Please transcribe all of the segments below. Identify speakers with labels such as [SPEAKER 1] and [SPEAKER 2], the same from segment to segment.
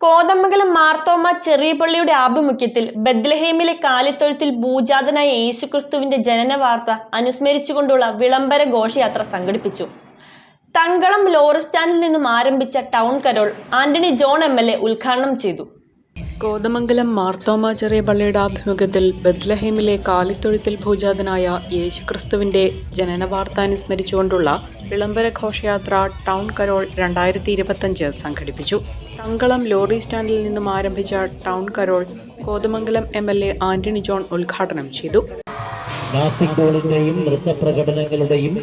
[SPEAKER 1] കോതമംഗലം മാർത്തോമ ചെറിയ പള്ളിയുടെ ആഭിമുഖ്യത്തിൽ ബദ്ലഹേമിലെ കാലിത്തൊഴുത്തിൽ ഭൂജാതനായ യേശുക്രിസ്തുവിന്റെ ജനന വാർത്ത അനുസ്മരിച്ചുകൊണ്ടുള്ള വിളംബര ഘോഷയാത്ര സംഘടിപ്പിച്ചു. തങ്കളം ലോറി സ്റ്റാൻഡിൽ നിന്നും ആരംഭിച്ച town carol Antony John A ഉദ്ഘാടനം ചെയ്തു.
[SPEAKER 2] കോതമംഗലം മാർത്തോമ ചെറിയ പള്ളിയുടെ ആഭിമുഖ്യത്തിൽ ബദ്ലഹേമിലെ കാലിത്തൊഴുത്തിൽ ഭൂജാതനായ യേശുക്രിസ്തുവിന്റെ ജനനവാർത്ത അനുസ്മരിച്ചുകൊണ്ടുള്ള വിളംബര ഘോഷയാത്ര ടൗൺ കരോൾ രണ്ടായിരത്തി ഇരുപത്തഞ്ച് സംഘടിപ്പിച്ചു. തങ്കളം ലോറി സ്റ്റാൻഡിൽ നിന്നും ആരംഭിച്ച town carol Kothamangalam M L A Antony John ഉദ്ഘാടനം ചെയ്തു.
[SPEAKER 3] നൃത്ത പ്രകടനങ്ങളുടെയും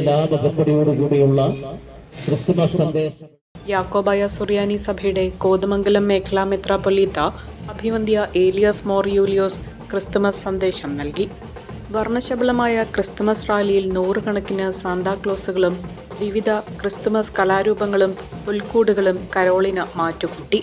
[SPEAKER 3] എല്ലാം അകമ്പടിയോടുകൂടിയുള്ള ക്രിസ്തുമസ് സന്ദേശം
[SPEAKER 2] യാക്കോബായ സുറിയാനി സഭയുടെ കോതമംഗലം മേഖലാ മെത്രാപൊലീത്ത അഭിവന്ധ്യ ഏലിയാസ് മോർ യൂലിയോസ് ക്രിസ്തുമസ് സന്ദേശം നൽകി. വർണശബളമായ ക്രിസ്തുമസ് റാലിയിൽ നൂറുകണക്കിന് സാന്താക്ലോസുകളും വിവിധ ക്രിസ്തുമസ് കലാരൂപങ്ങളും പുൽക്കൂടുകളും കരോളിന് മാറ്റുകൂട്ടി.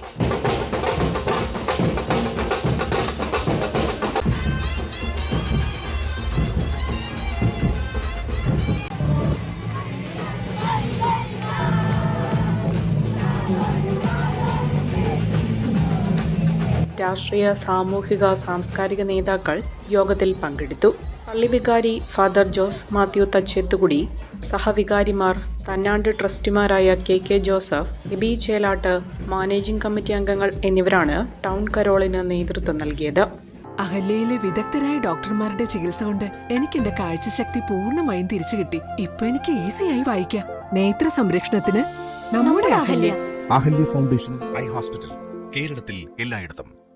[SPEAKER 2] രാഷ്ട്രീയ സാമൂഹിക സാംസ്കാരിക നേതാക്കൾ യോഗത്തിൽ പങ്കെടുത്തു. പള്ളിവികാരി ഫാദർ ജോസ് മാത്യു തച്ചേത്തുകുടി സഹവികാരിമാർ തന്നാണ്ട് ട്രസ്റ്റിമാരായ K K Joseph Eby Chelattu managing committee അംഗങ്ങൾ എന്നിവരാണ് ടൗൺ കരോളിന് നേതൃത്വം നൽകിയത്.
[SPEAKER 4] അഹല്യയിലെ വിദഗ്ധരായ ഡോക്ടർമാരുടെ ചികിത്സ കൊണ്ട് എനിക്ക് എന്റെ കാഴ്ചശക്തി പൂർണമായും തിരിച്ചു കിട്ടി. ഇപ്പൊ എനിക്ക് ഈസിയായി വായിക്കാം. നേത്ര സംരക്ഷണത്തിന് നമ്മുടെ Ahalya.
[SPEAKER 5] Ahalya foundation eye hospital. കേരളത്തിൽ എല്ലായിടത്തും.